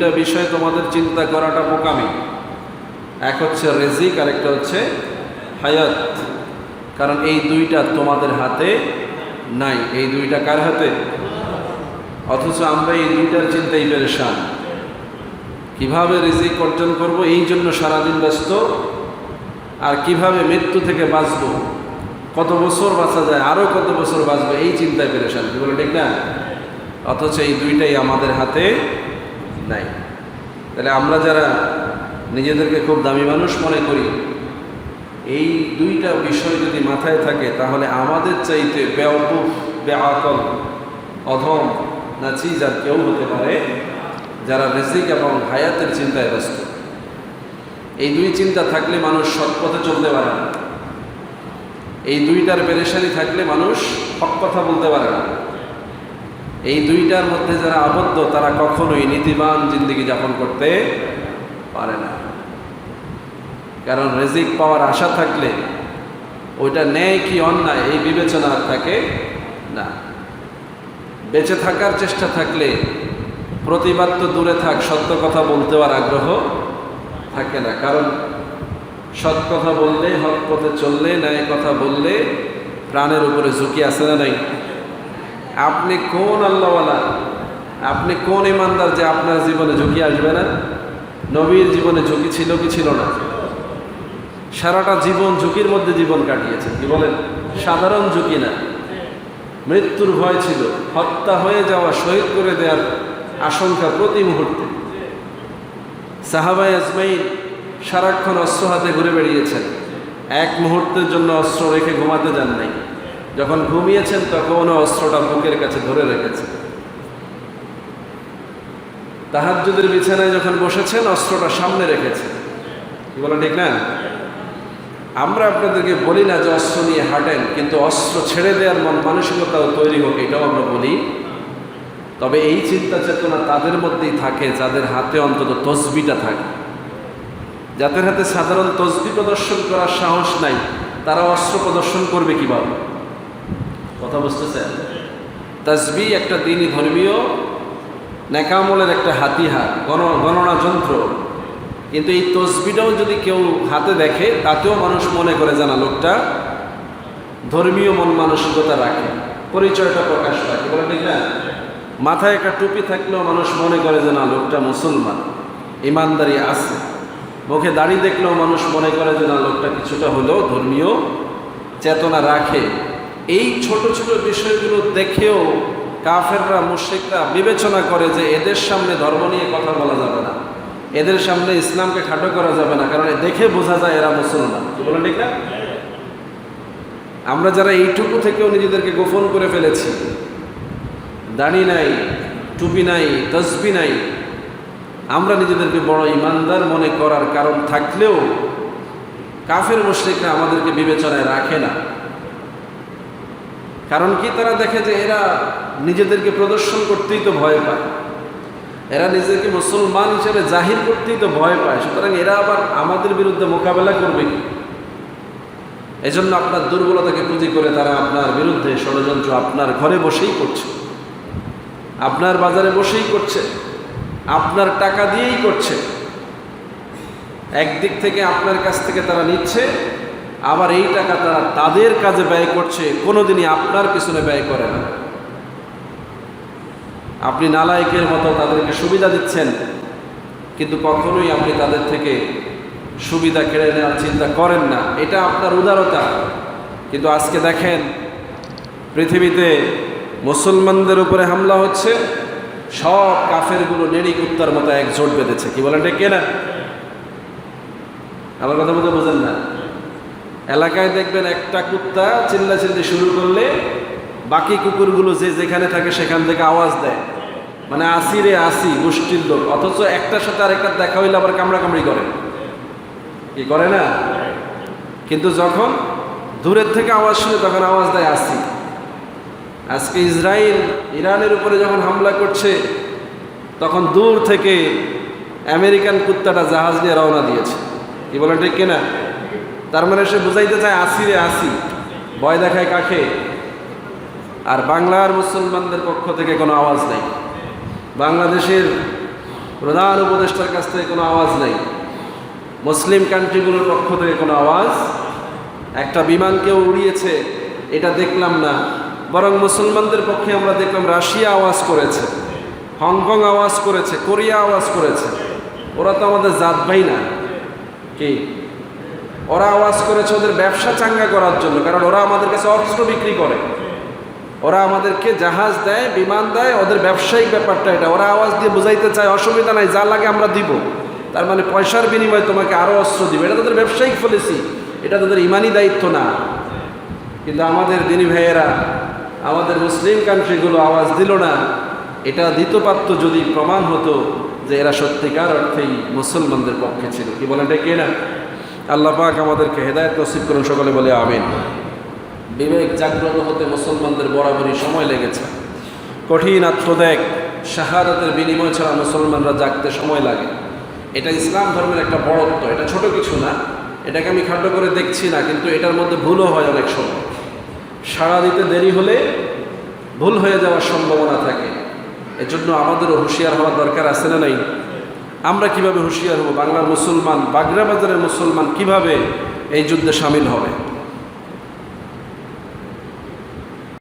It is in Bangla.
দুইটা বিষয় তোমাদের চিন্তা করাটা বোকামি। এক হচ্ছে রেজিক আর একটা হচ্ছে হায়াত। কারণ এই দুইটা তোমাদের হাতে নাই। এই দুইটা কার হাতে? অথচ আমরা এই দুইটার চিন্তাই পেরেশান। কীভাবে রিজিক অর্জন করব? এই জন্য সারাদিন ব্যস্ত। আর কীভাবে মৃত্যু থেকে বাঁচব? কত বছর বাঁচা যায়? আরও কত বছর বাঁচবো? এই চিন্তায় পেরেশান। কি বলে ঠিক না? অথচ এই দুইটাই আমাদের হাতে নাই। তাহলে আমরা যারা নিজেদেরকে খুব দামি মানুষ মনে করি, এই দুইটা বিষয় যদি মাথায় থাকে, তাহলে আমাদের চাইতে বেয়াকুফ বেআকল, অধম না চিজ আর কেউ হতে পারে যারা রিজিক এবং হায়াতের চিন্তায় ব্যস্ত। এই দুই চিন্তা থাকলে মানুষ সৎ পথে চলতে পারে না। এই দুইটার পেরেশানি থাকলে মানুষ হক কথা বলতে পারে না। এই দুইটার মধ্যে যারা আবদ্ধ, তারা কখনোই নীতিবান জিন্দগি যাপন করতে পারে না। কারণ রেজিক পাওয়ার আশা থাকলে ওইটা ন্যায় কি অন্যায়, এই বিবেচনা আর থাকে না। বেঁচে থাকার চেষ্টা থাকলে প্রতিবাদ তো দূরে থাক, সত্য কথা বলতে আর আগ্রহ থাকে না। কারণ সৎ কথা বললে হক পথে চললে, ন্যায় কথা বললে প্রাণের উপরে ঝুঁকি আছে না নাই? আপনি কোন আল্লাহওয়ালা? আপনি কোন ইমানদার যে আপনার জীবনে ঝুঁকি আসবে না? নবীর জীবনে ঝুঁকি ছিল কি ছিল না? সারাটা জীবন ঝুঁকির মধ্যে জীবন কাটিয়েছে। কি বলেন? সাধারণ ঝুঁকি না। মৃত্যুর ভয় ছিল। হত্যা হয়ে যাওয়া, শহীদ করে দেওয়ার আশঙ্কা প্রতি মুহূর্তে। সাহাবাই আজমাইন সারাক্ষণ অস্ত্র হাতে ঘুরে বেড়িয়েছেন। এক মুহূর্তের জন্য অস্ত্র রেখে ঘুমাতে যান নাই। যখন ঘুমিয়েছেন, তখনও অস্ত্রটা বুকের কাছে ধরে রেখেছেন। তাহাজ্জুদের বিছানায় যখন বসেছেন, অস্ত্রটা সামনে রেখেছেন। কি বলো ঠিক না? আমরা আপনাদেরকে বলি না যে অস্ত্র নিয়ে হাঁটেন, কিন্তু অস্ত্র ছেড়ে দেওয়ার মন মানসিকতাও তৈরি হোক, এটাও আমরা বলি। তবে এই চিন্তা চেতনা তাদের মধ্যেই থাকে, যাদের হাতে অন্তত তসবিটা থাকে। যাদের হাতে সাধারণ তসবি প্রদর্শন করার সাহস নাই, তারা অস্ত্র প্রদর্শন করবে কীভাবে? কথা বুঝতেছেন? তসবি একটা দিনই ধর্মীয়, নেকামলের একটা হাতিয়ার গণ, গণনা যন্ত্র। কিন্তু এই তসবিটাও যদি কেউ হাতে দেখে, তাতেও মানুষ মনে করে জানা লোকটা ধর্মীয় মন মানসিকতা রাখে, পরিচয়টা প্রকাশ পায় বলে ঠিক না? মাথায় একটা টুপি থাকলেও মানুষ মনে করে যে না, লোকটা মুসলমান, ইমানদারি আছে। মুখে দাড়ি দেখলেও মানুষ মনে করে যে না, লোকটা কিছুটা হলেও ধর্মীয় চেতনা রাখে। এই ছোট ছোট বিষয়গুলো দেখেও কাফেররা মুশ্রিকরা বিবেচনা করে যে এদের সামনে ধর্ম নিয়ে কথা বলা যাবে না। এদের সামনে ইসলামকে খাটো করা যাবে না কারণ দেখে বোঝা যায় এরা মুসলমান। বলেন ঠিক না? আমরা যারা এইটুকু থেকেও নিজেদেরকে গোপন করে ফেলেছি দাড়ি নাই টুপি নাই তসবি নাই আমরা নিজেদেরকে বড় ইমানদার মনে করার কারণ থাকলেও কাফের মুশ্রিকরা আমাদেরকে বিবেচনায় রাখে না। কারণ কি তারা দেখে যে এরা নিজেদেরকে প্রদর্শন করতেই তো ভয় পায়। এরা নিজেকে মুসলমান হিসেবে জাহির করতেই তো ভয় পায়। সুতরাং এরা আবার আমাদের বিরুদ্ধে মোকাবেলা করবে এজন্য আপনার দুর্বলতাকে পুঁজি করে তারা আপনার বিরুদ্ধে ষড়যন্ত্র আপনার ঘরে বসেই করছে। আপনার বাজারে বসেই করছে। আপনার টাকা দিয়েই করছে। একদিক থেকে আপনার কাছ থেকে তারা নিচ্ছে আবার এই টাকা তারা তাদের কাজে ব্যয় করছে, কোনোদিনই আপনার পিছনে ব্যয় করে না। আপনি নালায়কের মতো তাদেরকে সুবিধা দিচ্ছেন, কিন্তু কখনোই আপনি তাদের থেকে সুবিধা কেড়ে নেওয়ার চিন্তা করেন না। এটা আপনার উদারতা। কিন্তু আজকে দেখেন, পৃথিবীতে মুসলমানদের উপরে হামলা হচ্ছে, সব কাফেরগুলো নেড়ি কুত্তার মতো এক জোট বেঁধেছে। কি বলেন এটা কেনা? আমার কথা মতো বোঝেন না। এলাকায় দেখবেন একটা কুত্তা চিল্লা চিল্লি শুরু করলে বাকি কুকুরগুলো যে যেখানে থাকে সেখান থেকে আওয়াজ দেয়। মানে আসি রে আসি গোষ্ঠীর লোক। অথচ একটার সাথে আরেকটার দেখা হইলে আবার কামড়াকামড়ি করে। কি করে না? কিন্তু যখন দূরের থেকে আওয়াজ শুনে তখন আওয়াজ দেয় আসি। আজকে ইসরায়েল ইরানের উপরে যখন হামলা করছে, তখন দূর থেকে আমেরিকান কুত্তাটা জাহাজ নিয়ে রওনা দিয়েছে। কি বলেন ঠিক কিনা? তার মানে সে বুঝাইতে চায়, আসি রে, আসি। ভয় দেখায় কাকে? আর বাংলার মুসলমানদের পক্ষ থেকে কোনো আওয়াজ নেই। বাংলাদেশের প্রধান উপদেষ্টার কাছ থেকে কোনো আওয়াজ নেই। মুসলিম কান্ট্রিগুলোর পক্ষ থেকে কোনো আওয়াজ। একটা বিমান কেউ উড়িয়েছে, এটা দেখলাম না। বরং মুসলমানদের পক্ষে আমরা দেখলাম রাশিয়া আওয়াজ করেছে, হংকং আওয়াজ করেছে, কোরিয়া আওয়াজ করেছে। ওরা তো আমাদের জাত ভাই না। কি? ওরা আওয়াজ করেছে ওদের ব্যবসা চাঙ্গা করার জন্য, কারণ ওরা আমাদের কাছে অস্ত্র বিক্রি করে। ওরা আমাদেরকে জাহাজ দেয়, বিমান দেয়, ওদের ব্যবসায়িক ব্যাপারটা এটা। ওরা আওয়াজ দিয়ে বুঝাইতে চায়, অসুবিধা নাই, যা লাগে আমরা দিব। তার মানে পয়সার বিনিময়ে তোমাকে আরও অস্ত্র দিবে। এটা তাদের ব্যবসায়িক পলিসি এটা তাদের ইমানি দায়িত্ব না। কিন্তু আমাদের দিনী ভাইয়েরা, আমাদের মুসলিম কান্ট্রিগুলো আওয়াজ দিল না। এটা দিত পারত যদি প্রমাণ হতো যে এরা সত্যিকার অর্থেই মুসলমানদের পক্ষে ছিল। কি বলেন এটা কে না আল্লাহ পাক আমাদেরকে হেদায়ত নসিব করুন সকলে বলে আমিন। বিবেক জাগ্রত হতে মুসলমানদের বরাবরই সময় লেগেছে। কঠিন আত্মত্যাগ। শাহাদাতের বিনিময় ছাড়া মুসলমানরা জাগতে সময় লাগে। এটা ইসলাম ধর্মের একটা বড়ত্ব। এটা ছোট কিছু না। এটাকে আমি খাটো করে দেখছি না কিন্তু এটার মধ্যে ভুলও হয় অনেক সময়। সাড়া দিতে দেরি হলে ভুল হয়ে যাওয়ার সম্ভাবনা থাকে। এজন্য আমাদেরও হুঁশিয়ার হওয়ার দরকার আছে না নাই? আমরা কীভাবে হুঁশিয়ার হব? বাংলার মুসলমান বাগরা বাজারের মুসলমান কীভাবে এই যুদ্ধে সামিল হবে?